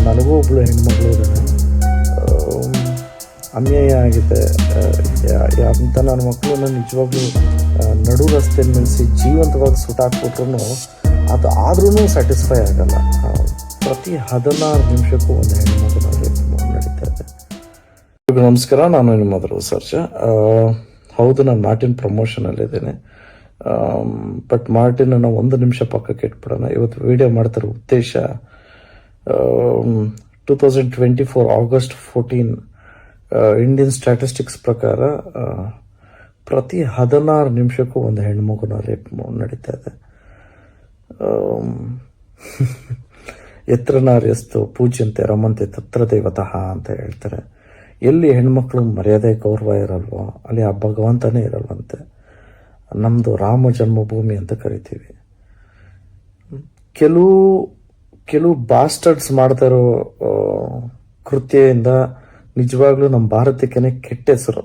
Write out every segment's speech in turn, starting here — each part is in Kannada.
ನನಗೂ ಒಬ್ಬಳು ಹೆಣ್ಮಗಳು ಇದ್ದಾಳೆ. ಆಮ್, ಅನ್ಯಾಯ ಆಗಿದೆ. ಅಂತ ನನ್ನ ಮಕ್ಕಳನ್ನ ನಿಜವಾಗ್ಲೂ ನಡು ರಸ್ತೆ ನಿಲ್ಲಿಸಿ ಜೀವಂತವಾಗಿ ಸುಟ್ಟಾಕ್ಬಿಟ್ರು ಅದು ಆದ್ರೂ ಸ್ಯಾಟಿಸ್ಫೈ ಆಗಲ್ಲ. ಪ್ರತಿ ಹದಿನಾರು ನಿಮಿಷಕ್ಕೂ ಒಂದು ಹೆಣ್ಮಗುನ ರೇಪ್ ನಡೀತಾ ನಮಸ್ಕಾರ ನಾನು ನಿಮ್ಮ ಅದರ ಸರ್ಜ. ಹೌದು ನಾನು ಮಾರ್ಟಿನ್ ಪ್ರಮೋಷನಲ್ಲಿದ್ದೇನೆ. ಬಟ್ ಮಾರ್ಟಿನ್ ಅನ್ನೋ ಒಂದು ನಿಮಿಷ ಪಕ್ಕಕ್ಕೆ ಇಟ್ಬಿಡೋಣ. ಇವತ್ತು ವಿಡಿಯೋ ಮಾಡ್ತಿರೋ ಉದ್ದೇಶ two thousand twenty four August fourteen Indian statistics ಪ್ರಕಾರ ಆ, ಪ್ರತಿ ಹದಿನಾರು ನಿಮಿಷಕ್ಕೂ ಒಂದು ಹೆಣ್ಮಗುನ ರೇಪ್ ನಡೀತಾ ಇದೆ. ಎತ್ತರನಾರ್ಯಸ್ತು ನಾರ್ಯಸ್ತು ಪೂಜ್ಯಂತೆ ರಮಂತೆ ತತ್ರ ದೇವತಃ ಅಂತ ಹೇಳ್ತಾರೆ. ಎಲ್ಲಿ ಹೆಣ್ಮಕ್ಳು ಮರ್ಯಾದೆ ಗೌರವ ಇರಲ್ವೋ ಅಲ್ಲಿ ಆ ಭಗವಂತನೇ ಇರಲ್ವಂತೆ. ನಮ್ಮದು ರಾಮ ಜನ್ಮಭೂಮಿ ಅಂತ ಕರಿತೀವಿ. ಕೆಲವು ಕೆಲವು ಬಾಸ್ಟರ್ಡ್ಸ್ ಮಾಡ್ತಾ ಇರೋ ಕೃತ್ಯದಿಂದ ನಿಜವಾಗ್ಲೂ ನಮ್ಮ ಭಾರತಕ್ಕೇನೆ ಕೆಟ್ಟ ಹೆಸರು.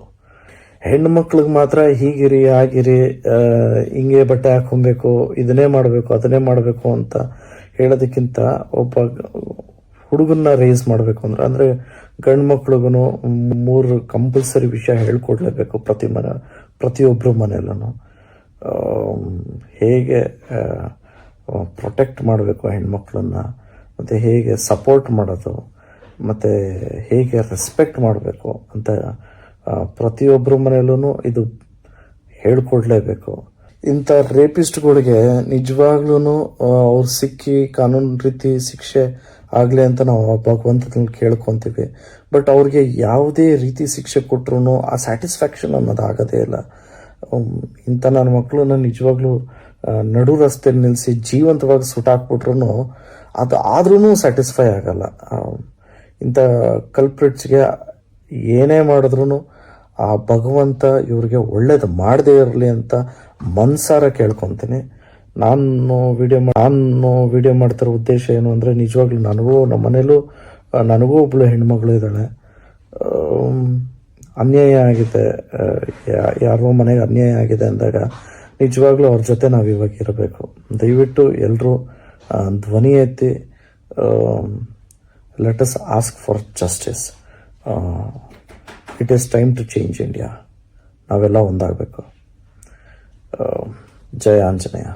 ಹೆಣ್ಣು ಮಕ್ಳಿಗೆ ಮಾತ್ರ ಹೀಗಿರಿ, ಆಗಿರಿ ಹಿಂಗೆ ಬಟ್ಟೆ ಹಾಕೊಬೇಕು ಇದನ್ನೇ ಮಾಡಬೇಕು, ಅದನ್ನೇ ಮಾಡಬೇಕು ಅಂತ ಹೇಳೋದಕ್ಕಿಂತ ಒಬ್ಬ ಹುಡುಗನ್ನ ರೇಸ್ ಮಾಡಬೇಕು ಅಂದ್ರೆ ಅಂದ್ರೆ ಗಂಡು ಮಕ್ಳಿಗೂ ಮೂರು ಕಂಪಲ್ಸರಿ ವಿಷಯ ಹೇಳ್ಕೊಡ್ಲೇಬೇಕು ಪ್ರತಿ ಮನೆ ಪ್ರತಿಯೊಬ್ಬರು ಮನೆಯಲ್ಲೂ ಹೇಗೆ ಪ್ರೊಟೆಕ್ಟ್ ಮಾಡಬೇಕು ಹೆಣ್ಮಕ್ಳನ್ನು, ಮತ್ತು ಹೇಗೆ ಸಪೋರ್ಟ್ ಮಾಡೋದು, ಮತ್ತು ಹೇಗೆ ರೆಸ್ಪೆಕ್ಟ್ ಮಾಡಬೇಕು ಅಂತ ಪ್ರತಿಯೊಬ್ಬರ ಮನೆಯಲ್ಲೂ ಇದು ಹೇಳ್ಕೊಡ್ಲೇಬೇಕು. ಇಂಥ ರೇಪಿಸ್ಟ್ಗಳಿಗೆ ನಿಜವಾಗ್ಲೂ ಅವ್ರು ಸಿಕ್ಕಿ ಕಾನೂನು ರೀತಿ ಶಿಕ್ಷೆ ಆಗಲಿ ಅಂತ ನಾವು ಭಗವಂತನಲ್ಲಿ ಕೇಳ್ಕೊತೀವಿ. ಬಟ್ ಅವ್ರಿಗೆ ಯಾವುದೇ ರೀತಿ ಶಿಕ್ಷೆ ಕೊಟ್ರು ಆ ಸ್ಯಾಟಿಸ್ಫ್ಯಾಕ್ಷನ್ ಅನ್ನೋದು ಆಗೋದೇ ಇಲ್ಲ. ಇಂಥ ನನ್ನ ಮಕ್ಕಳನ್ನ ನಿಜವಾಗ್ಲೂ ನಡು ರಸ್ತೆ ನಿಲ್ಲಿಸಿ ಜೀವಂತವಾಗಿ ಸುಟ್ಟಾಕ್ಬಿಟ್ರು ಅದು ಆದ್ರೂ ಸ್ಯಾಟಿಸ್ಫೈ ಆಗಲ್ಲ. ಇಂಥ ಕಲ್ಪ್ರಿಟ್ಸ್ಗೆ ಏನೇ ಮಾಡಿದ್ರು ಆ ಭಗವಂತ ಇವ್ರಿಗೆ ಒಳ್ಳೇದು ಮಾಡದೇ ಇರಲಿ ಅಂತ ಮನ್ಸಾರ ಕೇಳ್ಕೊತೀನಿ. ನಾನು ವಿಡಿಯೋ ನಾನು ವಿಡಿಯೋ ಮಾಡ್ತಿರೋ ಉದ್ದೇಶ ಏನು ಅಂದರೆ ನಿಜವಾಗ್ಲೂ ನನಗೂ ನಮ್ಮ ಮನೇಲೂ ನನಗೂ ಒಬ್ಬಳು ಹೆಣ್ಮಗಳು ಇದ್ದಾಳೆ. ಅನ್ಯಾಯ ಆಗಿದೆ ಯಾರೋ ಮನೆಗೆ ಅನ್ಯಾಯ ಆಗಿದೆ ಅಂದಾಗ ನಿಜವಾಗ್ಲೂ ಅವ್ರ ಜೊತೆ ನಾವು ಇವಾಗ ಇರಬೇಕು. ದಯವಿಟ್ಟು ಎಲ್ಲರೂ ಧ್ವನಿ ಎತ್ತಿ let us ask for justice it is time to change India ನಾವೆಲ್ಲ ಒಂದಾಗಬೇಕು. ಜಯ ಆಂಜನೇಯ.